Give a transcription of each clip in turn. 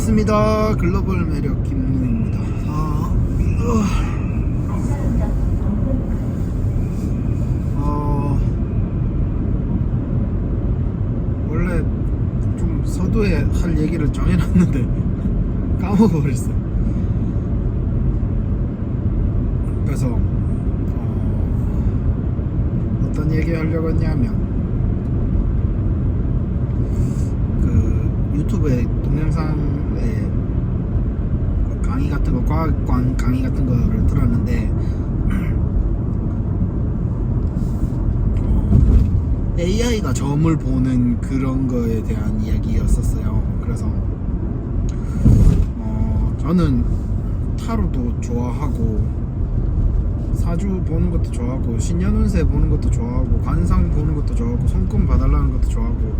반갑습니다. 글로벌 매력 김무입니다. 아, 어, 원래 좀 서두에 할 얘기를 정해놨는데 까먹어버렸어. 그래서 어, 어떤 얘기 하려고 했냐면 그 유튜브에 동영상에 강의 같은 거 과학 관- 강의 같은 거를 들었는데 어, AI가 점을 보는 그런 거에 대한 이야기였었어요. 그래서 어, 저는 타로도 좋아하고 사주 보는 것도 좋아하고 신년 운세 보는 것도 좋아하고 관상 보는 것도 좋아하고 손금 봐달라는 것도 좋아하고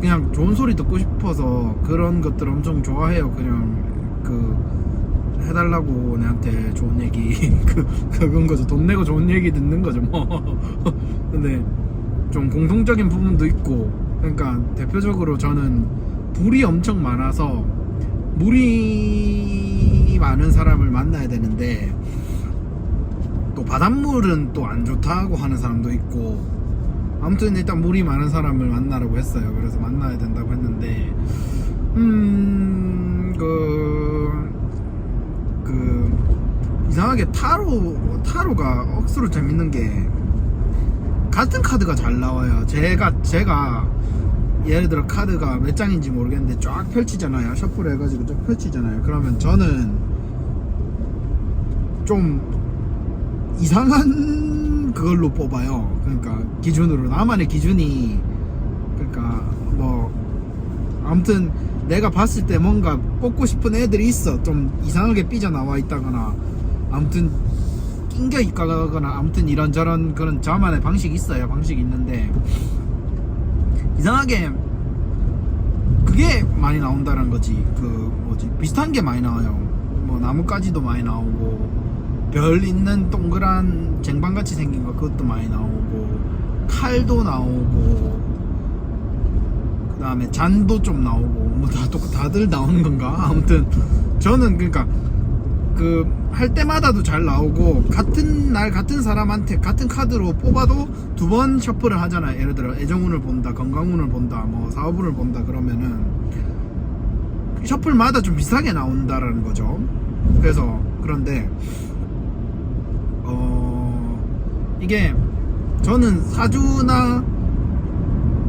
그냥 좋은 소리 듣고 싶어서 그런 것들 엄청 좋아해요. 그냥 그 해달라고 내한테 좋은 얘기 그 그건 거죠. 돈 내고 좋은 얘기 듣는 거죠. 뭐 근데 좀 공통적인 부분도 있고 그러니까 대표적으로 저는 불이 엄청 많아서 물이 많은 사람을 만나야 되는데 또 바닷물은 또 안 좋다고 하는 사람도 있고 아무튼 일단 물이 많은 사람을 만나라고 했어요. 그래서 만나야 된다고 했는데, 음, 그, 그, 이상하게 타로, 타로가 억수로 재밌는 게, 같은 카드가 잘 나와요. 제가, 제가, 예를 들어 카드가 몇 장인지 모르겠는데 쫙 펼치잖아요. 셔플 해가지고 쫙 펼치잖아요. 그러면 저는 좀 이상한 그걸로 뽑아요. 그러니까 기준으로 나만의 기준이 그러니까 뭐 아무튼 내가 봤을 때 뭔가 뽑고 싶은 애들이 있어. 좀 이상하게 삐져 나와 있다거나 아무튼 낑겨 있거나 아무튼 이런저런 그런 저만의 방식이 있어요. 방식이 있는데 이상하게 그게 많이 나온다는 거지. 그 뭐지 비슷한 게 많이 나와요. 뭐 나뭇가지도 많이 나오고 별 있는 동그란 쟁반같이 생긴 거 그것도 많이 나오고 칼도 나오고 그 다음에 잔도 좀 나오고 뭐 다 다들 나오는 건가? 아무튼 저는 그러니까 그 할 때마다도 잘 나오고 같은 날 같은 사람한테 같은 카드로 뽑아도 두 번 셔플을 하잖아요. 예를 들어 애정운을 본다 건강운을 본다 뭐 사업운을 본다 그러면은 셔플마다 좀 비슷하게 나온다라는 거죠. 그래서 그런데 어 이게 저는 사주나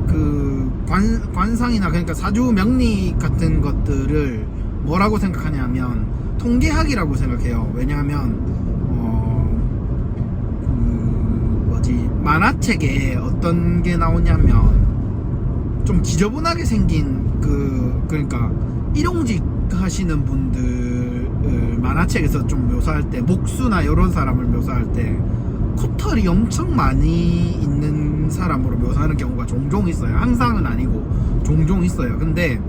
그 관, 관상이나 그러니까 사주 명리 같은 것들을 뭐라고 생각하냐면 통계학이라고 생각해요. 왜냐하면 어 그 뭐지 만화책에 어떤 게 나오냐면 좀 지저분하게 생긴 그 그러니까 일용직 하시는 분들 만화책에서 좀 묘사할 때 목수나 이런 사람을 묘사할 때 코털이 엄청 많이 있는 사람으로 묘사하는 경우가 종종 있어요. 항상은 아니고 종종 있어요. 근데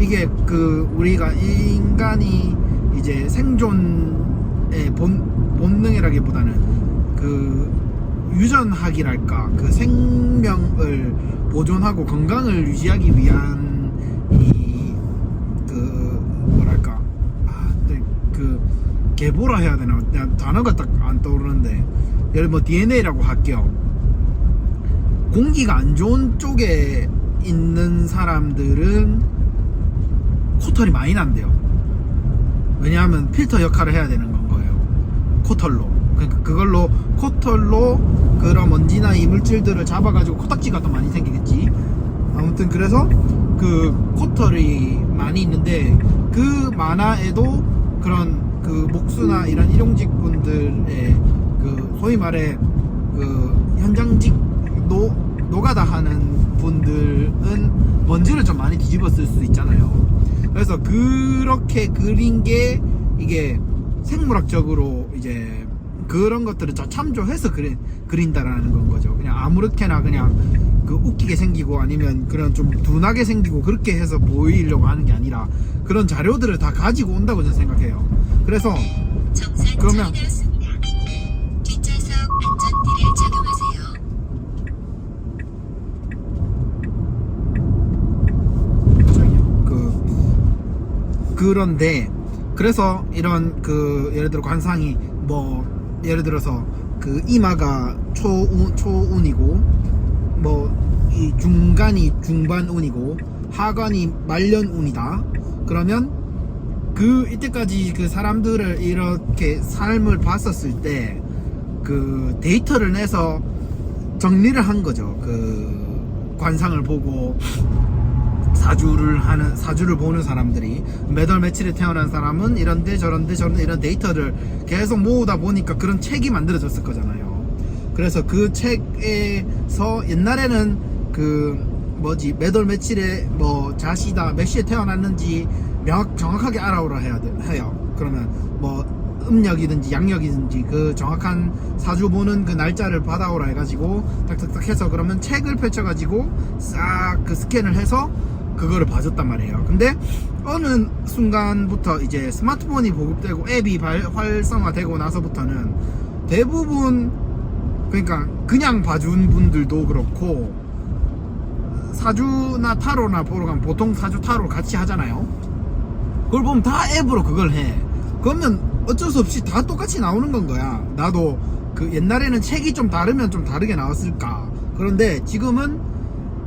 이게 그 우리가 인간이 이제 생존의 본, 본능이라기보다는 그 유전학이랄까 그 생명을 보존하고 건강을 유지하기 위한 이 그 뭐랄까 아, 근데 그 계보라 해야 되나 단어가 딱 안 떠오르는데 예를 뭐 DNA라고 할게요. 공기가 안 좋은 쪽에 있는 사람들은 코털이 많이 난대요. 왜냐하면 필터 역할을 해야 되는 건 거예요. 코털로. 그러니까 그걸로 코털로 그런 먼지나 이물질들을 잡아가지고 코딱지가 더 많이 생기겠지. 아무튼 그래서 그 코털이 많이 있는데 그 만화에도 그런 그 목수나 이런 일용직 분들의 그 소위 말해 그 현장직 노 노가다 하는 분들은 먼지를 좀 많이 뒤집어 쓸수 있잖아요. 그래서 그렇게 그린 게 이게 생물학적으로 이제 그런 것들을 다 참조해서 그리, 그린다라는 건 거죠. 그냥 아무렇게나 그냥 그 웃기게 생기고 아니면 그런 좀 둔하게 생기고 그렇게 해서 보이려고 하는 게 아니라 그런 자료들을 다 가지고 온다고 저는 생각해요. 그래서 그러면. 그 그런데 그래서 이런 그 예를 들어 관상이 뭐 예를 들어서 그 이마가 초운 초운이고 뭐 이 중간이 중반운이고 하관이 말년운이다. 그러면 그 이때까지 그 사람들을 이렇게 삶을 봤었을 때 그 데이터를 내서 정리를 한 거죠. 그 관상을 보고 사주를 하는 사주를 보는 사람들이 매달 며칠에 태어난 사람은 이런데 저런데 저런데 이런 데이터를 계속 모으다 보니까 그런 책이 만들어졌을 거잖아요. 그래서 그 책에서 옛날에는 그 뭐지 매달 며칠에 뭐 자시다 몇 시에 태어났는지 명확 정확하게 알아오라 해야 돼, 해요. 그러면 뭐 음력이든지 양력이든지 그 정확한 사주 보는 그 날짜를 받아오라 해가지고 딱딱딱 해서 그러면 책을 펼쳐가지고 싹 그 스캔을 해서 그거를 봐줬단 말이에요. 근데 어느 순간부터 이제 스마트폰이 보급되고 앱이 발- 활성화되고 나서부터는 대부분 그러니까 그냥 봐준 분들도 그렇고 사주나 타로나 보러 가면 보통 사주 타로 같이 하잖아요. 그걸 보면 다 앱으로 그걸 해. 그러면 어쩔 수 없이 다 똑같이 나오는 건 거야. 나도 그 옛날에는 책이 좀 다르면 좀 다르게 나왔을까. 그런데 지금은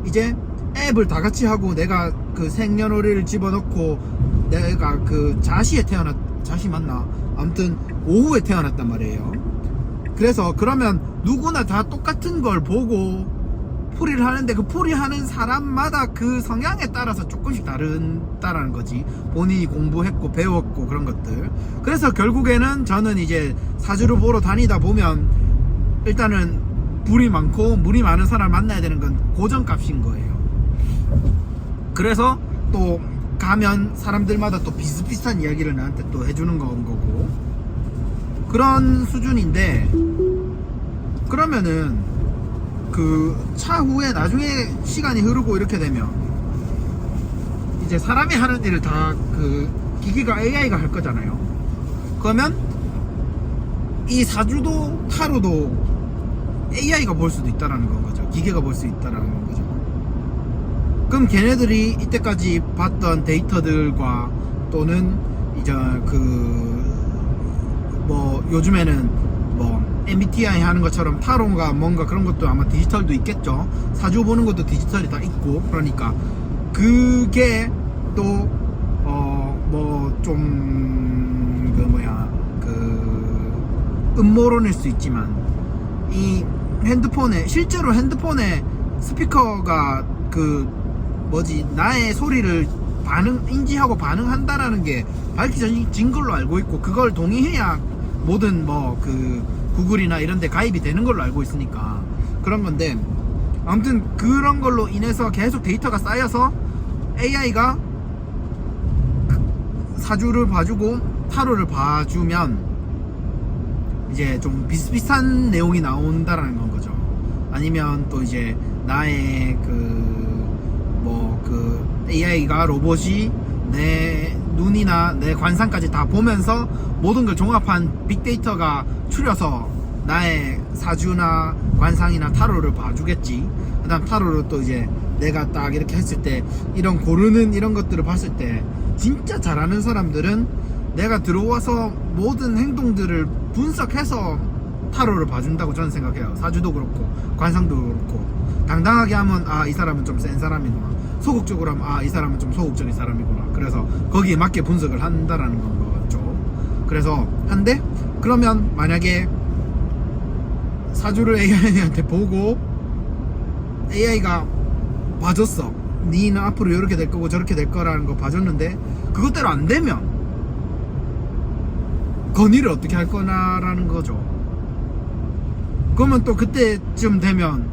이제 앱을 다 같이 하고 내가 그 생년월일을 집어넣고 내가 그 자시에 태어났 자시 맞나? 아무튼 오후에 태어났단 말이에요. 그래서 그러면 누구나 다 똑같은 걸 보고 풀이를 하는데 그 풀이하는 사람마다 그 성향에 따라서 조금씩 다른다라는 거지. 본인이 공부했고 배웠고 그런 것들. 그래서 결국에는 저는 이제 사주를 보러 다니다 보면 일단은 불이 많고 물이 많은 사람을 만나야 되는 건 고정값인 거예요. 그래서 또 가면 사람들마다 또 비슷비슷한 이야기를 나한테 또 해주는 건 거고 그런 수준인데 그러면은 그 차후에 나중에 시간이 흐르고 이렇게 되면 이제 사람이 하는 일을 다 그 기기가 AI가 할 거잖아요. 그러면 이 사주도 타로도 AI가 볼 수도 있다라는 건 거죠. 기계가 볼 수 있다라는 건 거죠. 그럼 걔네들이 이때까지 봤던 데이터들과 또는 이제 그 뭐 요즘에는 뭐 MBTI 하는 것처럼 타로가 뭔가 그런 것도 아마 디지털도 있겠죠. 사주 보는 것도 디지털이 다 있고 그러니까 그게 또 어 뭐 좀 그 뭐야 그 음모론일 수 있지만 이 핸드폰에 실제로 핸드폰에 스피커가 그 뭐지 나의 소리를 반응 인지하고 반응한다라는 게 밝혀진 걸로 알고 있고 그걸 동의해야 모든 뭐그 구글이나 이런 데 가입이 되는 걸로 알고 있으니까 그런 건데 아무튼 그런 걸로 인해서 계속 데이터가 쌓여서 AI가 사주를 봐주고 타로를 봐주면 이제 좀 비슷비슷한 내용이 나온다라는 건 거죠. 아니면 또 이제 나의 그 뭐그 AI가 로봇이 내 눈이나 내 관상까지 다 보면서 모든 걸 종합한 빅데이터가 추려서 나의 사주나 관상이나 타로를 봐주겠지. 그 다음 타로를 또 이제 내가 딱 이렇게 했을 때 이런 고르는 이런 것들을 봤을 때 진짜 잘하는 사람들은 내가 들어와서 모든 행동들을 분석해서 타로를 봐준다고 저는 생각해요. 사주도 그렇고 관상도 그렇고 당당하게 하면 아 이 사람은 좀 센 사람이구나. 소극적으로 하면 아 이 사람은 좀 소극적인 사람이구나. 그래서 거기에 맞게 분석을 한다라는 건 거죠. 그래서 한데 그러면 만약에 사주를 AI한테 보고 AI가 봐줬어. 니는 앞으로 이렇게 될 거고 저렇게 될 거라는 거 봐줬는데 그것대로 안 되면 건의를 어떻게 할 거나라는 거죠. 그러면 또 그때쯤 되면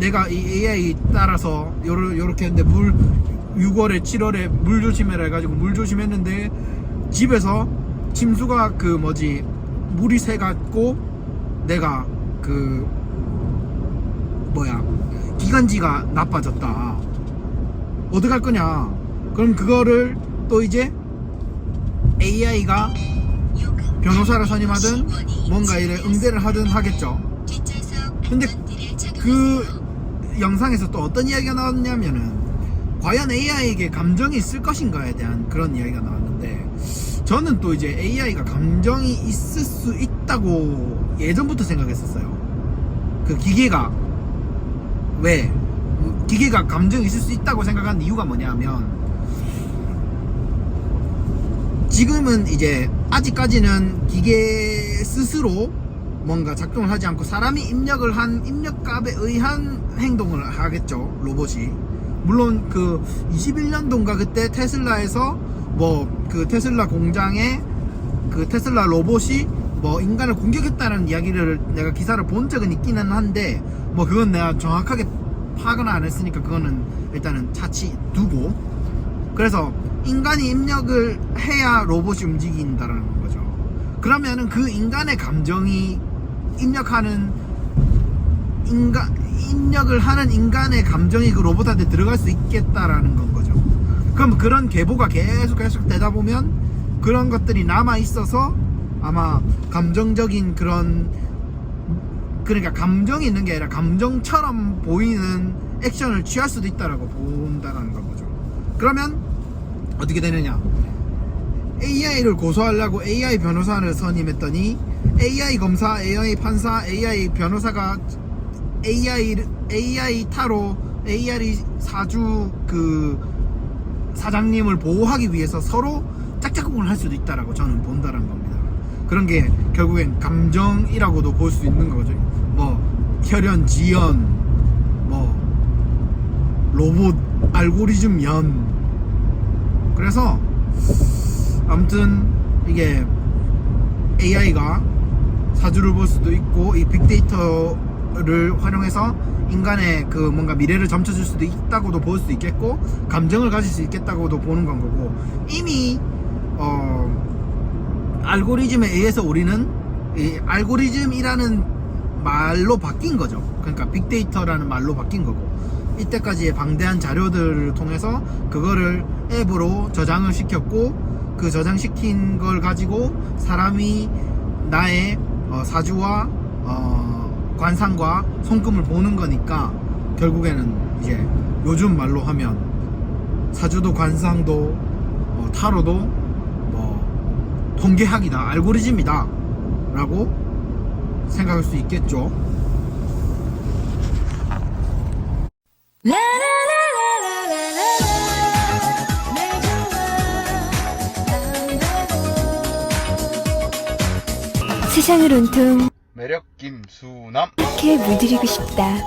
내가 이 AI 따라서 요렇게 했는데 물 6월에 7월에 물 조심해라 해가지고 물 조심했는데 집에서 침수가 그 뭐지 물이 새갖고 내가 그 뭐야 기관지가 나빠졌다. 어떡할 거냐? 그럼 그거를 또 이제 AI가 변호사를 선임하든 뭔가 이래 응대를 하든 하겠죠. 근데 그 영상에서 또 어떤 이야기가 나왔냐면은 과연 AI에게 감정이 있을 것인가에 대한 그런 이야기가 나왔는데 저는 또 이제 AI가 감정이 있을 수 있다고 예전부터 생각했었어요. 그 기계가 왜 기계가 감정이 있을 수 있다고 생각하는 이유가 뭐냐면 지금은 이제 아직까지는 기계 스스로 뭔가 작동을 하지 않고 사람이 입력을 한 입력값에 의한 행동을 하겠죠 로봇이 물론 그 21년도인가 그때 테슬라에서 뭐 그 테슬라 공장에 그 테슬라 로봇이 뭐 인간을 공격했다는 이야기를 내가 기사를 본 적은 있기는 한데 뭐 그건 내가 정확하게 파악은 안 했으니까 그거는 일단은 차치 두고 그래서 인간이 입력을 해야 로봇이 움직인다라는 거죠. 그러면은 그 인간의 감정이 입력하는 인간 입력을 하는 인간의 감정이 그 로봇한테 들어갈 수 있겠다라는 건 거죠. 그럼 그런 계보가 계속 계속 되다 보면 그런 것들이 남아 있어서 아마 감정적인 그런 그러니까 감정이 있는 게 아니라 감정처럼 보이는 액션을 취할 수도 있다라고 본다라는 거죠. 그러면 어떻게 되느냐? AI를 고소하려고 AI 변호사를 선임했더니 AI 검사, AI 판사, AI 변호사가 AI AI 타로 AI 사주 그 사장님을 보호하기 위해서 서로 짝짝꿍을 할 수도 있다라고 저는 본다는 겁니다. 그런 게 결국엔 감정이라고도 볼 수 있는 거죠. 뭐 혈연, 지연, 뭐 로봇 알고리즘 연. 그래서 아무튼 이게 AI가 사주를 볼 수도 있고 이 빅데이터를 활용해서 인간의 그 뭔가 미래를 점쳐줄 수도 있다고도 볼 수 있겠고 감정을 가질 수 있겠다고도 보는 건 거고 이미 어 알고리즘에 의해서 우리는 이 알고리즘이라는 말로 바뀐 거죠. 그러니까 빅데이터라는 말로 바뀐 거고 이때까지의 방대한 자료들을 통해서 그거를 앱으로 저장을 시켰고 그 저장시킨 걸 가지고 사람이 나의 어, 사주와 어, 관상과 손금을 보는 거니까 결국에는 이제 요즘 말로 하면 사주도 관상도 어, 타로도 뭐 통계학이다 알고리즘이다 라고 생각할 수 있겠죠 세상을 온통 매력 김수남 이렇게 물들이고 싶다.